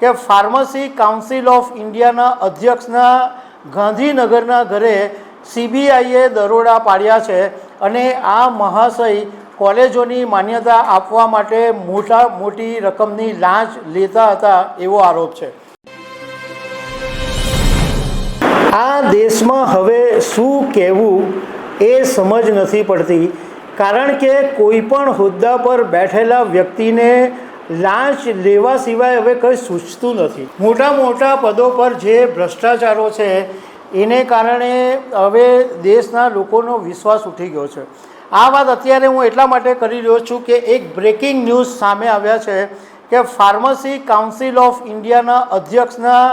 કે pharmacy council of ઇન્ડિયાના અધ્યક્ષના ગાંધીનગરના ઘરે સીબીઆઈએ દરોડા પાડ્યા છે અને આ મહાશય કોલેજોની માન્યતા આપવા માટે મોટા, મોટી રકમની લાંચ લેતા હતા એવો આરોપ છે. આ દેશમાં હવે શું કહેવું એ સમજ નથી પડતી. કારણ કે કોઈ પણ હોદ્દા પર બેઠેલા વ્યક્તિને લાંચ લેવા સિવાય હવે કંઈ સૂચતું નથી. મોટા મોટા પદો પર જે ભ્રષ્ટાચારો છે, એને કારણે હવે દેશના લોકોનો વિશ્વાસ ઉઠી ગયો છે. આ વાત અત્યારે હું એટલા માટે કરી રહ્યો છું કે એક બ્રેકિંગ ન્યૂઝ સામે આવ્યા છે કે ફાર્મસી કાઉન્સિલ ઓફ ઇન્ડિયાના અધ્યક્ષના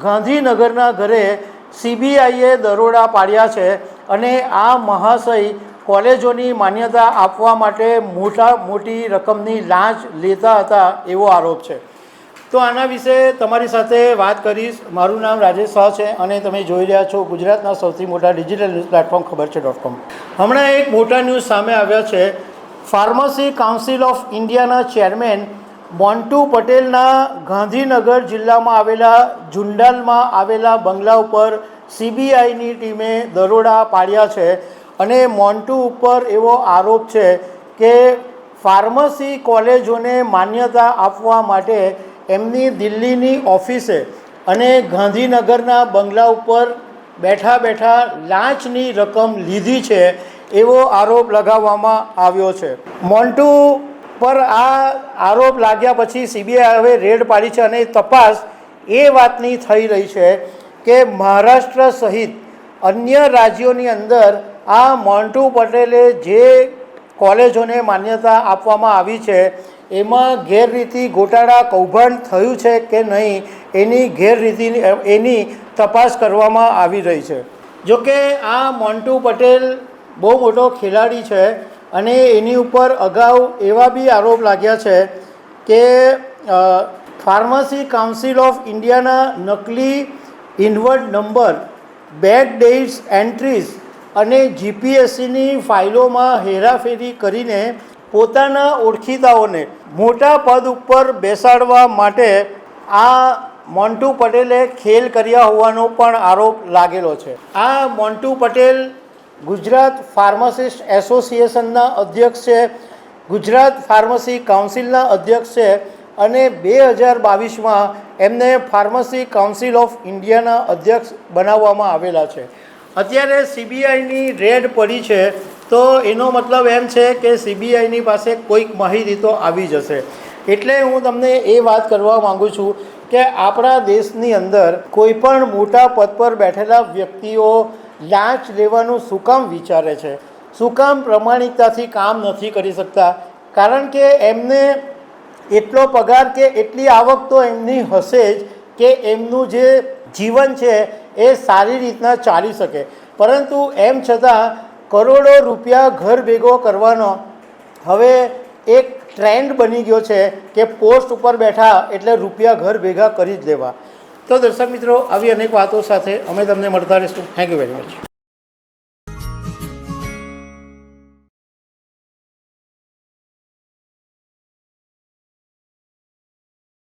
ગાંધીનગરના ઘરે સીબીઆઈએ દરોડા પાડ્યા છે અને આ મહાશય કોલેજોની માન્યતા આપવા માટે મોટા મોટી રકમની લાંચ લેતા હતા એવો આરોપ છે. તો આના વિશે તમારી સાથે વાત કરીશ. મારું નામ રાજેશ શાહ છે અને તમે જોઈ રહ્યા છો ગુજરાતના સૌથી મોટા ડિજિટલ ન્યૂઝ પ્લેટફોર્મ ખબર છે ડોટ કોમ. હમણાં એક મોટા ન્યૂઝ સામે આવ્યા છે. ફાર્મસી કાઉન્સિલ ઓફ ઇન્ડિયાના ચેરમેન મોન્ટુ પટેલના ગાંધીનગર જિલ્લામાં આવેલા જુંડાલમાં આવેલા બંગલા ઉપર સીબીઆઈની ટીમે દરોડા પાડ્યા છે. અને મોન્ટુ ઉપર એવો આરોપ છે કે ફાર્મસી કોલેજોને માન્યતા આપવા માટે એમની દિલ્હીની ઓફિસે અને ગાંધીનગરના બંગલા ઉપર બેઠા બેઠા લાંચની રકમ લીધી છે એવો આરોપ લગાવવામાં આવ્યો છે. મોન્ટુ પર આ આરોપ લાગ્યા પછી સીબીઆઈ હવે રેડ પાડી છે અને તપાસ એ વાતની થઈ રહી છે કે મહારાષ્ટ્ર સહિત અન્ય રાજ્યોની અંદર આ મોન્ટુ પટેલે જે કોલેજોને માન્યતા આપવામાં આવી છે, એમાં ગેરરીતિ ગોટાળા કૌભાંડ થયું છે કે નહીં, એની ગેરરીતિ, એની તપાસ કરવામાં આવી રહી છે. જોકે આ મોન્ટુ પટેલ બહુ મોટો ખેલાડી છે અને એની ઉપર અગાઉ એવા બી આરોપ લાગ્યા છે કે ફાર્મસી કાઉન્સિલ ઓફ ઇન્ડિયાના નકલી inward number, bad dates entries અને જીપીએસસીની ફાઇલોમાં હેરાફેરી કરીને પોતાના ઓળખીતાઓને મોટા પદ ઉપર બેસાડવા માટે આ મોન્ટુ પટેલે ખેલ કર્યા હોવાનો પણ આરોપ લાગેલો છે. આ મોન્ટુ પટેલ ગુજરાત ફાર્માસિસ્ટ એસોસિએશનના અધ્યક્ષ છે, ગુજરાત ફાર્મસી કાઉન્સિલના અધ્યક્ષ છે અને બે હજાર બાવીસમાં એમને ફાર્મસી કાઉન્સિલ ઓફ ઇન્ડિયાના અધ્યક્ષ બનાવવામાં આવેલા છે. અત્યારે સીબીઆઈની રેડ પડી છે, તો એનો મતલબ એમ છે કે સીબીઆઈની પાસે કોઈક માહિતી તો આવી જશે. એટલે હું તમને એ વાત કરવા માગું છું કે આપણા દેશની અંદર કોઈ પણ મોટા પદ પર બેઠેલા વ્યક્તિઓ લાંચ લેવાનું શું કામ વિચારે છે? શું કામ પ્રમાણિકતાથી કામ નથી કરી શકતા? કારણ કે એમને એટલો પગાર કે એટલી આવક તો એમની હશે જ કે એમનું જે જીવન છે એ સારી રીતના ચાલી શકે. પરંતુ એમ છતાં કરોડો રૂપિયા ઘર ભેગો કરવાનો હવે એક ટ્રેન્ડ બની ગયો છે કે પોસ્ટ ઉપર બેઠા એટલે રૂપિયા ઘર ભેગા કરી જ લેવા તો દર્શક મિત્રો, આવી અનેક વાતો સાથે અમે તમને મળતા રહીશું. Thank you very much